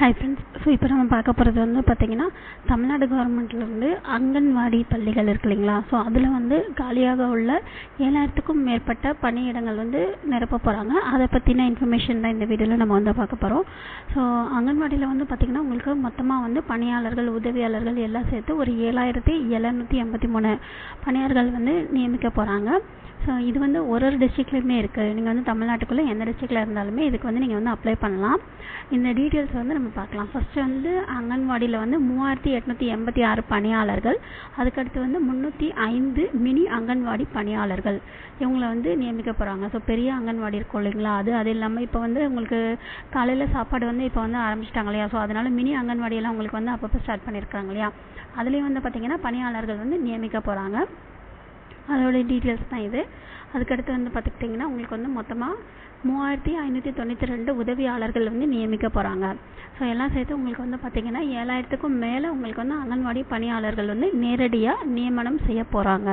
Hi friends so இப்போ நம்ம பார்க்க போகிறது வந்து பார்த்திங்கன்னா தமிழ்நாடு கவர்மெண்ட்லேருந்து அங்கன்வாடி பள்ளிகள் இருக்கு இல்லைங்களா? ஸோ அதில் வந்து காலியாக உள்ள ஏழாயிரத்துக்கும் மேற்பட்ட பணியிடங்கள் வந்து நிரப்ப போகிறாங்க அதை பற்றின இன்ஃபர்மேஷன் தான் இந்த வீடியோவில் நம்ம வந்து பார்க்க போகிறோம் ஸோ அங்கன்வாடியில் வந்து பார்த்திங்கன்னா உங்களுக்கு மொத்தமாக வந்து பணியாளர்கள் உதவியாளர்கள் எல்லாம் சேர்த்து ஒரு ஏழாயிரத்தி எழுநூற்றி எண்பத்தி மூணு பணியாளர்கள் வந்து நியமிக்க போகிறாங்க ஸோ இது வந்து ஒரு ஒரு டிஸ்ட்ரிக்ட்லையுமே இருக்குது நீங்கள் வந்து தமிழ்நாட்டுக்குள்ளே எந்த டிஸ்ட்ரிக்டில் இருந்தாலுமே இதுக்கு வந்து நீங்கள் வந்து அப்ளை பண்ணலாம். இந்த டீட்டெயில்ஸ் வந்து நம்ம பார்க்கலாம். ஃபஸ்ட்டு வந்து அங்கன்வாடியில் வந்து மூவாயிரத்தி எட்நூற்றி எண்பத்தி ஆறு பணியாளர்கள். அதுக்கடுத்து வந்து முந்நூற்றி ஐந்து மினி அங்கன்வாடி பணியாளர்கள். இவங்கள வந்து நியமிக்க போகிறாங்க ஸோ பெரிய அங்கன்வாடி இருக்கும் இல்லைங்களா? அது அது இல்லாமல் இப்போ வந்து உங்களுக்கு காலையில் சாப்பாடு வந்து இப்போ வந்து ஆரம்பிச்சிட்டாங்க இல்லையா? ஸோ அதனால் மினி அங்கன்வாடியெல்லாம் உங்களுக்கு வந்து அப்பப்போ ஸ்டார்ட் பண்ணியிருக்காங்க இல்லையா? அதுலேயும் வந்து பார்த்திங்கன்னா பணியாளர்கள் வந்து நியமிக்க போகிறாங்க அதோடைய டீட்டெயில்ஸ் தான் இது. அதுக்கடுத்து வந்து பார்த்துக்கிட்டிங்கன்னா உங்களுக்கு வந்து மொத்தமாக மூவாயிரத்தி ஐநூற்றி தொண்ணூற்றி ரெண்டு உதவியாளர்கள் வந்து நியமிக்க போகிறாங்க ஸோ எல்லாம் சேர்த்து உங்களுக்கு வந்து பார்த்திங்கன்னா ஏழாயிரத்துக்கும் மேலே உங்களுக்கு வந்து அங்கன்வாடி பணியாளர்கள் வந்து நேரடியாக நியமனம் செய்ய போகிறாங்க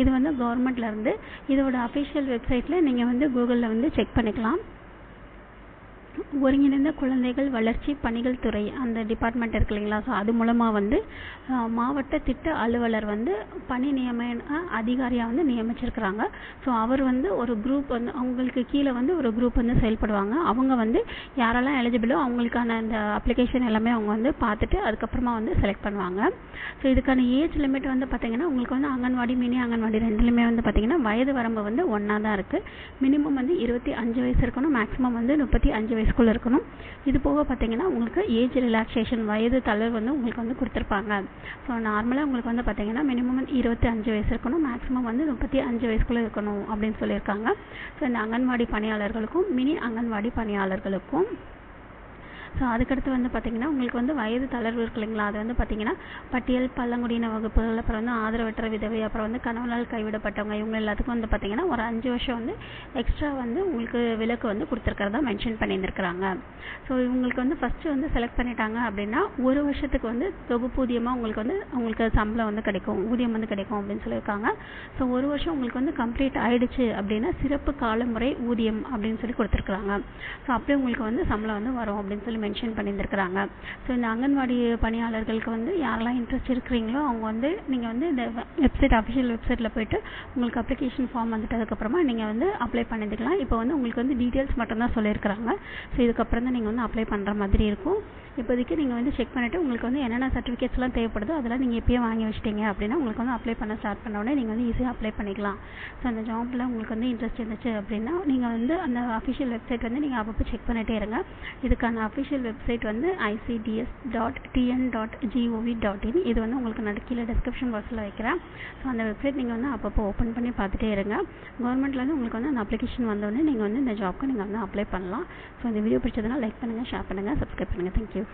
இது வந்து கவர்மெண்ட்லேருந்து இதோட அஃபிஷியல் வெப்சைட்டில் நீங்கள் வந்து கூகுளில் வந்து செக் பண்ணிக்கலாம். ஒருங்கிணைந்த குழந்தைகள் வளர்ச்சி பணிகள் துறை அந்த டிபார்ட்மெண்ட் இருக்கு இல்லைங்களா? ஸோ அது மூலமாக வந்து மாவட்ட திட்ட அலுவலர் வந்து பணி நியமன அதிகாரியாக வந்து நியமிச்சிருக்கிறாங்க. ஸோ அவர் வந்து ஒரு குரூப் வந்து அவங்களுக்கு கீழே வந்து ஒரு குரூப் வந்து செயல்படுவாங்க. அவங்க வந்து யாரெல்லாம் எலிஜிபிளோ அவங்களுக்கான அந்த அப்ளிகேஷன் எல்லாமே அவங்க வந்து பார்த்துட்டு அதுக்கப்புறமா வந்து செலக்ட் பண்ணுவாங்க. ஸோ இதுக்கான ஏஜ் லிமிட் வந்து பார்த்தீங்கன்னா உங்களுக்கு வந்து அங்கன்வாடி மினி அங்கன்வாடி ரெண்டுலையுமே வந்து பார்த்தீங்கன்னா வயது வரம்பு வந்து ஒன்றா தான் இருக்குது மினிமம் வந்து இருபத்தி அஞ்சு வயசு இருக்கணும். மேக்ஸிமம் வந்து முப்பத்தி அஞ்சு வயசு வயசுக்குள்ளே இருக்கணும். இது போக பார்த்தீங்கன்னா உங்களுக்கு ஏஜ் ரிலாக்ஸேஷன் வயது தளர்வு வந்து உங்களுக்கு வந்து கொடுத்துருப்பாங்க. ஸோ நார்மலாக உங்களுக்கு வந்து பார்த்தீங்கன்னா மினிமம் இருபத்தி அஞ்சு வயசு இருக்கணும். மேக்ஸிமம் வந்து முப்பத்தி அஞ்சு வயசுக்குள்ளே இருக்கணும் அப்படின்னு சொல்லியிருக்காங்க. ஸோ இந்த அங்கன்வாடி பணியாளர்களுக்கும் மினி அங்கன்வாடி பணியாளர்களுக்கும் ஸோ அதுக்கடுத்து வந்து பார்த்திங்கன்னா உங்களுக்கு வந்து வயது தளர்வு இருக்கு இல்லைங்களா? அது வந்து பார்த்திங்கன்னா பட்டியல் பழங்குடியின வகுப்புகள் அப்புறம் வந்து ஆதரவற்ற விதவை அப்புறம் வந்து கணவனால் கைவிடப்பட்டவங்க இவங்க எல்லாத்துக்கும் வந்து பார்த்திங்கன்னா ஒரு அஞ்சு வருஷம் வந்து எக்ஸ்ட்ரா வந்து உங்களுக்கு விலக்கு வந்து கொடுத்துருக்கிறதா மென்ஷன் பண்ணியிருந்துருக்குறாங்க. ஸோ இவங்களுக்கு வந்து ஃபஸ்ட்டு வந்து செலக்ட் பண்ணிட்டாங்க அப்படின்னா ஒரு வருஷத்துக்கு வந்து தொகுப்பூதியமாக உங்களுக்கு வந்து உங்களுக்கு சம்பளம் வந்து கிடைக்கும். ஊதியம் வந்து கிடைக்கும் அப்படின்னு சொல்லியிருக்காங்க. ஸோ ஒரு வருஷம் உங்களுக்கு வந்து கம்ப்ளீட் ஆயிடுச்சு அப்படின்னா சிறப்பு காலமுறை ஊதியம் அப்படின்னு சொல்லி கொடுத்துருக்குறாங்க. ஸோ அப்படியே உங்களுக்கு வந்து சம்பளம் வந்து வரும் அப்படின்னு சொல்லி மென்ஷன் பண்ணியிருந்துருக்குறாங்க. ஸோ இந்த அங்கன்வாடி பணியாளர்களுக்கு வந்து யாரெல்லாம் இன்ட்ரெஸ்ட் இருக்கிறீங்களோ அவங்க வந்து நீங்கள் வந்து இந்த வெப்சைட் அஃபிஷியல் வெப்சைட்டில் போயிட்டு உங்களுக்கு அப்ளிகேஷன் ஃபார்ம் வந்துட்டதுக்கப்புறமா நீங்கள் வந்து அப்ளை பண்ணிக்கலாம் இப்போ வந்து உங்களுக்கு வந்து டீட்டெயில்ஸ் மட்டும்தான் சொல்லியிருக்கிறாங்க. ஸோ இதுக்கப்புறம் தான் நீங்கள் வந்து அப்ளை பண்ணுற மாதிரி இருக்கும். இப்போதைக்கு நீங்கள் வந்து செக் பண்ணிவிட்டு உங்களுக்கு வந்து என்னென்ன சர்டிஃபிகேட்ஸ்லாம் தேவைப்படுதோ அதெல்லாம் நீங்கள் எப்பயே வாங்கி வச்சிட்டிங்க அப்படின்னா உங்களுக்கு வந்து அப்ளை பண்ண ஸ்டார்ட் பண்ண உடனே நீங்கள் வந்து ஈஸியாக அப்ளை பண்ணிக்கலாம். ஸோ அந்த ஜாப்பில் உங்களுக்கு வந்து இன்ட்ரெஸ்ட் இருந்துச்சு அப்படின்னா நீங்கள் வந்து அந்த அஃபிஷியல் வெப்சைட் வந்து நீங்கள் அப்பப்போ செக் பண்ணிகிட்டே இருங்க. இதுக்கான அஃபிஷியல் வெப்சைட் வந்து ICDS dot TN dot gov dot in இது வந்து உங்களுக்கு நான் கீழே டிஸ்கிரிப்ஷன் பாக்ஸில் வைக்கிறேன். ஸோ அந்த வெப்சைட் நீங்கள் வந்து அப்பப்போ ஓப்பன் பண்ணி பார்த்துட்டே இருங்க. கவர்மெண்ட்லேருந்து உங்களுக்கு வந்து அந்த அப்ளிகேஷன் வந்தோடனே நீங்கள் வந்து இந்த ஜாப்க்கு நீங்கள் வந்து அப்ளை பண்ணலாம். ஸோ இந்த வீடியோ பிடிச்சதுனா லைக் பண்ணுங்கள் ஷேர் பண்ணுங்கள் சப்ஸ்கிரைப் பண்ணுங்கள் தேங்க்யூ